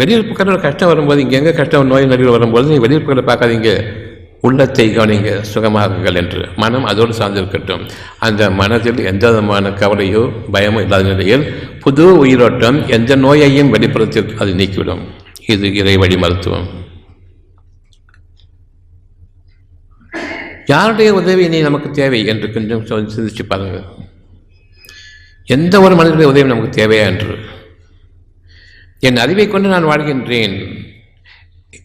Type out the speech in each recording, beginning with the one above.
வெளியிருப்புகளில் கஷ்டம் வரும்போது இங்கே எங்கே கஷ்டம் நோய் நடிகள் வரும்போது நீங்கள் வெளியிருப்புகளை பார்க்காதீங்க. உள்ளத்தை கவனிங்க சுகமாகுங்கள் என்று. மனம் அதோடு சார்ந்திருக்கட்டும் அந்த மனதில் எந்த விதமான கவலையோ பயமோ இல்லாத நிலையில் புது உயிரோட்டம் எந்த நோயையும் வெளிப்புறத்தில் அது நீக்கிவிடும். இது இறை வழி மருத்துவம். யாருடைய உதவி இனி நமக்கு தேவை என்று கொஞ்சம் சிந்திச்சு பாருங்கள். எந்த ஒரு மனிதனுடைய உதவி நமக்கு தேவையா என்று? என் அறிவை கொண்டு நான் வாழ்கின்றேன்.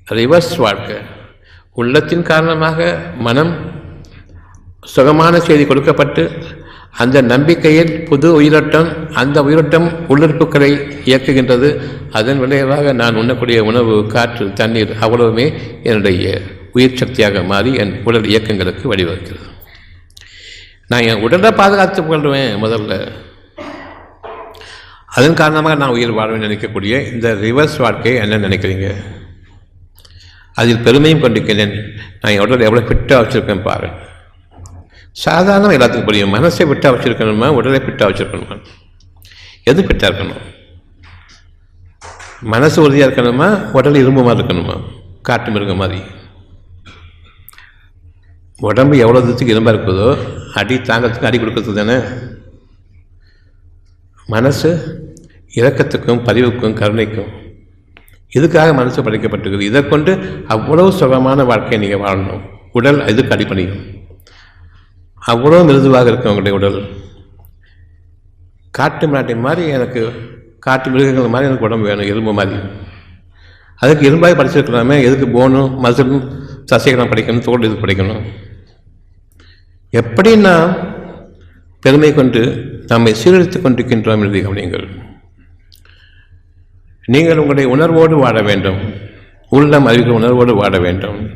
ரிவர்ஸ் வாழ்க்கை. உள்ளத்தின் காரணமாக மனம் சுகமான செய்தி கொடுக்கப்பட்டு அந்த நம்பிக்கையில் புது உயிரோட்டம் அந்த உயிரோட்டம் உள்ளிருப்புகளை இயக்குகின்றது. அதன் விளைவாக நான் உண்ணக்கூடிய உணவு காற்று தண்ணீர் அவ்வளவுமே என்னுடைய உயிர் சக்தியாக மாறி என் உடல் இயக்கங்களுக்கு வழிவகுக்கிறது. நான் என் உடலை பாதுகாத்துக் கொள்வேன் முதல்ல. அதன் காரணமாக நான் உயிர் வாழ்வேன் நினைக்கக்கூடிய இந்த ரிவர்ஸ் வாழ்க்கையை என்ன நினைக்கிறீங்க? அதில் பெருமையும் கொண்டிருக்கிறேன். நான் உடல் எவ்வளோ ஃபிட்டாக வச்சுருக்கேன் பாரு. சாதாரண எல்லாத்துக்கும் புரியும். மனசை ஃபிட்டாக வச்சுருக்கணுமா? உடலை ஃபிட்டாக வச்சுருக்கணுமா? எது ஃபிட்டாக இருக்கணும்? மனசு உறுதியாக இருக்கணுமா? உடல் இரும்பு மாதிரி இருக்கணுமா? காட்டு மிருகம் மாதிரி. உடம்பு எவ்வளோ தூரத்துக்கு இரும்பாக இருக்குதோ அடி தாங்கிறதுக்கு அடி கொடுக்கறது தானே. மனசு இரக்கத்துக்கும் பதிவுக்கும் கருணைக்கும். இதுக்காக மனசு படைக்கப்பட்டிருக்குது. இதை கொண்டு அவ்வளவு சுகமான வாழ்க்கையை நீங்கள் வாழணும். உடல் இதுக்கு அடிப்படையும் அவ்வளோ மிருதுவாக இருக்கும் உங்களுடைய உடல். காட்டு மிராட்டி மாதிரி எனக்கு காட்டு மிருகங்கள் மாதிரி எனக்கு உடம்பு வேணும் எறும்பு மாதிரி. அதுக்கு எறும்பாய் படிச்சிருக்கலாமே எதுக்கு போனும் மசிலும் சசிகலம் படிக்கணும் தோல் இது படிக்கணும். எப்படி நாம் பெருமை கொண்டு நம்மை சீரழித்து கொண்டிருக்கின்றோம் என்று கவனியுங்கள் நீங்கள் உங்களுடைய உணர்வோடு வாழ வேண்டும். உள்ளம் அறிவிக்கிற உணர்வோடு வாழ வேண்டும்.